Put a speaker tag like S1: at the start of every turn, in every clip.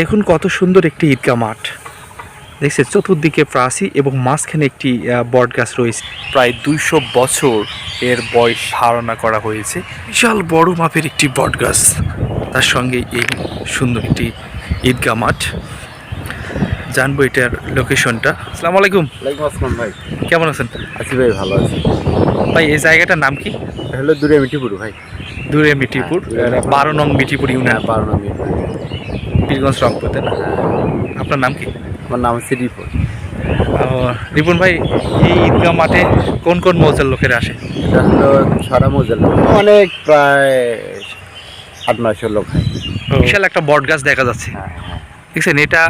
S1: দেখুন কত সুন্দর একটি ঈদগাহ মাঠ। দেখছে চতুর্দিকে প্রাচী এবং মাঝখানে একটি বট গাছ রয়েছে। প্রায় দুইশো বছর এর বয়স ধারণা করা হয়েছে। বিশাল বড় মাপের একটি বট গাছ তার সঙ্গে এই সুন্দর একটি ঈদগাহ মাঠ। জানব এটার লোকেশনটা। আসসালামু আলাইকুম।
S2: আসসালাম ভাই।
S1: কেমন আছেন?
S2: আছি ভাই ভালো আছি।
S1: ভাই এই জায়গাটার নাম কি?
S2: হলো দূরে মিঠিপুর ভাই।
S1: দূরে মিঠিপুর
S2: হ্যাঁ।
S1: বারো নং মিঠিপুর
S2: হ্যাঁ
S1: ইউনিয়ন।
S2: বারো নং।
S1: পীরগঞ্জ রংপুর তাই না? আপনার নাম কি?
S2: আমার নাম হচ্ছে
S1: রিপুন। রিপুন ভাই এই ঈদগাহ মাঠে কোন কোন মৌজার লোকেরা আসে?
S2: হলো সারা মজার অনেক প্রায় আট নয়শো লোক হয়।
S1: বিশাল একটা বট গাছ দেখা যাচ্ছে।
S2: ঠিক আছে
S1: দেখছেন এটা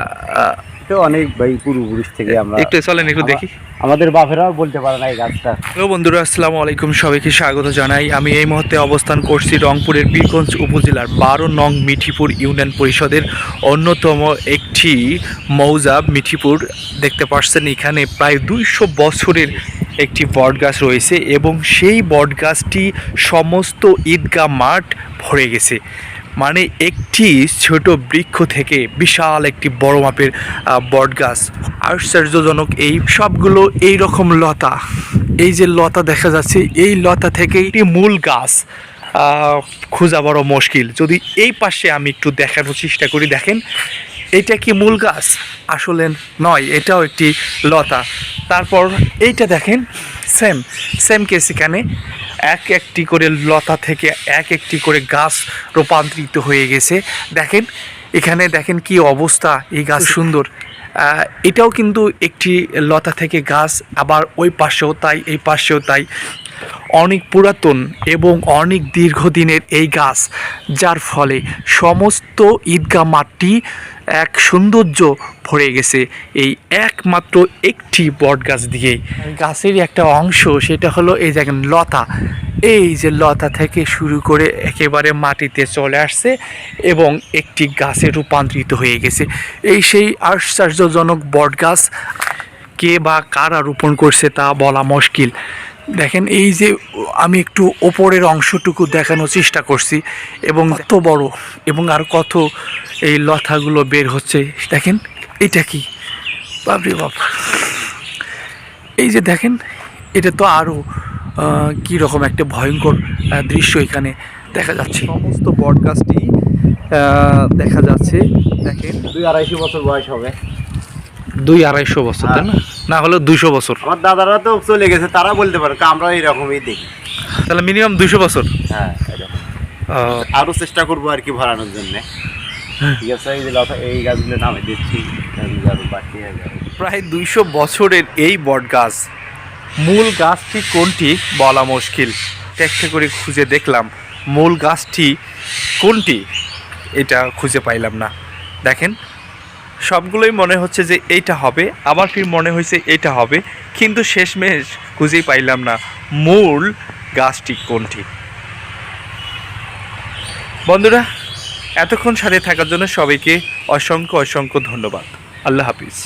S2: অনেক পূর্বপুরুষ থেকে আমরা
S1: একটু চলেন একটু দেখি।
S2: আমাদের বাপেরাও বলতে পারে না এই গাছটা।
S1: হ্যালো বন্ধুরা আসসালামু আলাইকুম। সবাইকে স্বাগত জানাই। আমি এই মুহূর্তে অবস্থান করছি রংপুরের বীরগঞ্জ উপজেলার বারো নং মিঠিপুর ইউনিয়ন পরিষদের অন্যতম একটি মৌজা মিঠিপুর দেখতে পাচ্ছেন। এখানে প্রায় দুইশো বছরের একটি বট গাছ রয়েছে এবং সেই বট গাছটি সমস্ত ঈদগাহ মাঠ ভরে গেছে। মানে একটি ছোট বৃক্ষ থেকে বিশাল একটি বড় মাপের বট গাছ আশ্চর্যজনক এই সবগুলো এই রকম লতা। এই যে লতা দেখা যাচ্ছে, এই লতা থেকে একটি মূল গাছ খোঁজা বড় মুশকিল। যদি এই পাশে আমি একটু দেখানোর চেষ্টা করি, দেখেন, এটা কি মূল গাছ? আসলে নয়, এটাও একটি লতা। তারপর এইটা দেখেন, সেম সেম কেস এখানে। এক একটি করে লতা থেকে এক একটি করে গাছ রূপান্তরিত হয়ে গেছে। দেখেন, এখানে দেখেন কি অবস্থা, এই গাছ সুন্দর। এটাও কিন্তু একটি লতা থেকে গাছ, আবার ওই পাশেও তাই, এই পাশেও তাই। অনেক পুরাতন এবং অনেক দীর্ঘদিনের এই গাছ, যার ফলে সমস্ত ঈদগাহ মাঠটি এক সৌন্দর্য ভরে গেছে। এই একমাত্র একটি বট গাছ দিয়ে গাছেরই একটা অংশ, সেটা হলো এই দেখেন লতা। এই যে লতা থেকে শুরু করে একেবারে মাটিতে চলে আসছে এবং একটি গাছে রূপান্তরিত হয়ে গেছে। এই সেই আশ্চর্যজনক বট গাছ কে বা কারা রোপণ করছে তা বলা মুশকিল। দেখেন এই যে আমি একটু ওপরের অংশটুকু দেখানোর চেষ্টা করছি এবং কত বড় এবং আর কত এই লতাগুলো বের হচ্ছে। দেখেন এটা কি? বাপরে বাপ। এই যে দেখেন এটা তো আরও কী রকম একটা ভয়ঙ্কর দৃশ্য এখানে দেখা যাচ্ছে। সমস্ত বট গাছটি দেখা যাচ্ছে। দেখেন
S2: দুই আড়াইশো বছর বয়স হবে।
S1: দুই আড়াইশো বছর তাই না? না হলে দুশো বছর।
S2: আমার দাদারা তো চলে গেছে তারা বলতে পারে আমরা এরকমই দেখি।
S1: তাহলে মিনিমাম দুশো বছর।
S2: হ্যাঁ এরকম।
S1: আহ,
S2: আরও চেষ্টা করব আর কি ভরানোর জন্য। ঠিক আছে এই যে এই গাছগুলো নামে দিচ্ছি আরও বাকি হয়ে যাবে।
S1: প্রায় দুইশো বছরের এই বট গাছ। মূল গাছটি কোনটি বলা মুশকিল। একটা করে খুঁজে দেখলাম মূল গাছটি কোনটি? এটা খুঁজে পাইলাম না। দেখেন সবগুলোই মনে হচ্ছে যে এইটা হবে। আবার ফির মনে হয়েছে এইটা হবে। কিন্তু শেষমেশ খুঁজেই পাইলাম না, মূল গাছটি কোনটি? বন্ধুরা, এতক্ষণ সাথে থাকার জন্য সবাইকে অসংখ্য অসংখ্য ধন্যবাদ। আল্লাহ হাফিজ।